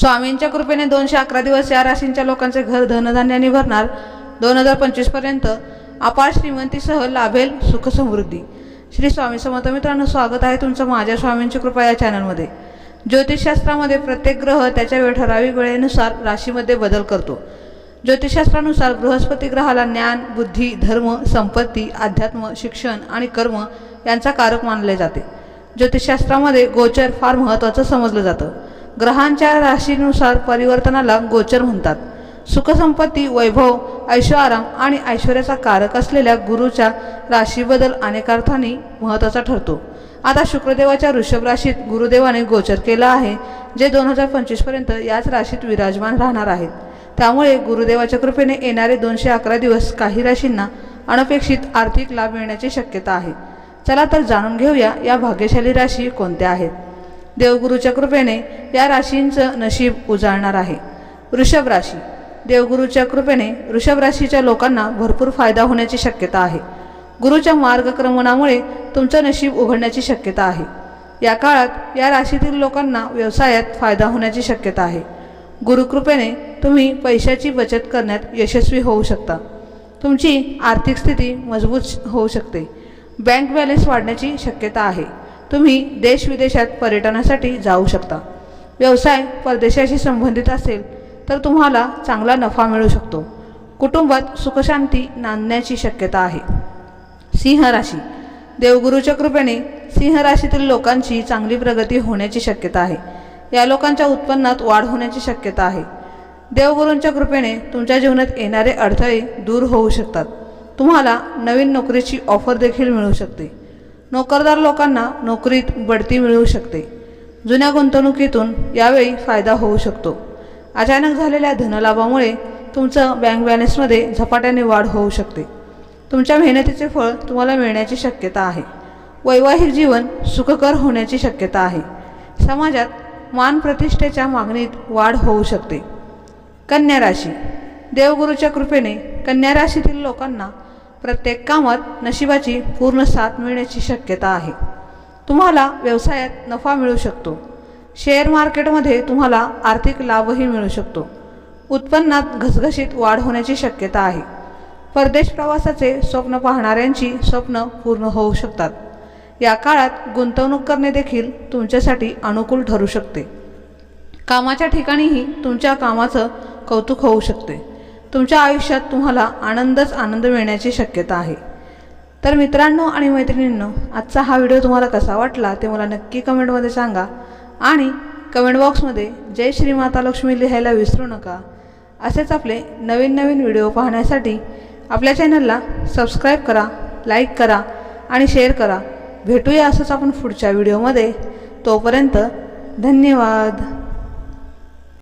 स्वामींच्या कृपेने दोनशे अकरा दिवस या राशींच्या लोकांचे घर धनधान्याने भरणार. दोन हजार पंचवीसपर्यंत अपार श्रीमंतीसह लाभेल सुख समृद्धी. श्री स्वामी समर्थ मित्रांनो स्वागत आहे तुमचं माझ्या स्वामींची कृपा या चॅनलमध्ये. ज्योतिषशास्त्रामध्ये प्रत्येक ग्रह त्याच्या वेळ ठराविक वेळेनुसार राशीमध्ये बदल करतो. ज्योतिषशास्त्रानुसार बृहस्पती ग्रहाला ज्ञान बुद्धी धर्म संपत्ती अध्यात्म शिक्षण आणि कर्म यांचा कारक मानले जाते. ज्योतिषशास्त्रामध्ये गोचर फार महत्त्वाचं समजलं जातं. ग्रहांच्या राशीनुसार परिवर्तनाला गोचर म्हणतात. सुखसंपत्ती वैभव ऐश्वआराम आराम आणि ऐश्वर्याचा कारक असलेल्या गुरुच्या राशीबद्दल अनेक महत्त्वाचा ठरतो. आता शुक्रदेवाच्या वृषभ राशीत गुरुदेवाने गोचर केला आहे जे दोन हजार पंचवीसपर्यंत याच राशीत विराजमान राहणार आहेत. त्यामुळे गुरुदेवाच्या कृपेने येणारे दोनशे अकरा दिवस काही राशींना अनपेक्षित आर्थिक लाभ मिळण्याची शक्यता आहे. चला तर जाणून घेऊया या भाग्यशाली राशी कोणत्या आहेत. देवगुरूच्या कृपेने या राशींचं नशीब उजाळणार आहे. वृषभ राशी. देवगुरूच्या कृपेने वृषभ राशीच्या लोकांना भरपूर फायदा होण्याची शक्यता आहे. गुरुच्या मार्गक्रमणामुळे तुमचं नशीब उघडण्याची शक्यता आहे. या काळात या राशीतील लोकांना व्यवसायात फायदा होण्याची शक्यता आहे. गुरुकृपेने तुम्ही पैशाची बचत करण्यात यशस्वी होऊ शकता. तुमची आर्थिक स्थिती मजबूत होऊ शकते. बँक बॅलन्स वाढण्याची शक्यता आहे. तुम्ही देश विदेशात पर्यटनासाठी जाऊ शकता. व्यवसाय परदेशाशी संबंधित असेल तर तुम्हाला चांगला नफा मिळू शकतो. कुटुंबात सुखशांती नांदण्याची शक्यता आहे. सिंह राशी. देवगुरूच्या कृपेने सिंह राशीतील लोकांची चांगली प्रगती होण्याची शक्यता आहे. या लोकांच्या उत्पन्नात वाढ होण्याची शक्यता आहे. देवगुरूंच्या कृपेने तुमच्या जीवनात येणारे अडथळे दूर होऊ शकतात. तुम्हाला नवीन नोकरीची ऑफर देखील मिळू शकते. नोकरदार लोकांना नोकरीत बढती मिळू शकते. जुन्या गुंतवणुकीतून यावेळी फायदा होऊ शकतो. अचानक झालेल्या धनलाभामुळे तुमचं बँक बॅलन्समध्ये झपाट्याने वाढ होऊ शकते. तुमच्या मेहनतीचे फळ तुम्हाला मिळण्याची शक्यता आहे. वैवाहिक जीवन सुखकर होण्याची शक्यता आहे. समाजात मान प्रतिष्ठेच्या मागणीत वाढ होऊ शकते. कन्या राशी. देवगुरूच्या कृपेने कन्या राशीतील लोकांना प्रत्येक कामात नशिबाची पूर्ण साथ मिळण्याची शक्यता आहे. तुम्हाला व्यवसायात नफा मिळू शकतो. शेअर मार्केटमध्ये तुम्हाला आर्थिक लाभही मिळू शकतो. उत्पन्नात घसघशीत वाढ होण्याची शक्यता आहे. परदेश प्रवासाचे स्वप्न पाहणाऱ्यांची स्वप्न पूर्ण होऊ शकतात. या काळात गुंतवणूक करणे देखील तुमच्यासाठी अनुकूल ठरू शकते. कामाच्या ठिकाणीही तुमच्या कामाचं कौतुक होऊ शकते. तुमच्या आयुष्यात तुम्हाला आनंदच आनंद मिळण्याची शक्यता आहे. तर मित्रांनो आणि मैत्रिणींनो आजचा हा व्हिडिओ तुम्हाला कसा वाटला ते मला नक्की कमेंटमध्ये सांगा. आणि कमेंट बॉक्समध्ये जय श्री माता लक्ष्मी लिहायला विसरू नका. असेच आपले नवीन नवीन व्हिडिओ पाहण्यासाठी आपल्या चॅनलला सबस्क्राईब करा लाईक करा आणि शेअर करा. भेटूया असंच आपण पुढच्या व्हिडिओमध्ये. तोपर्यंत धन्यवाद.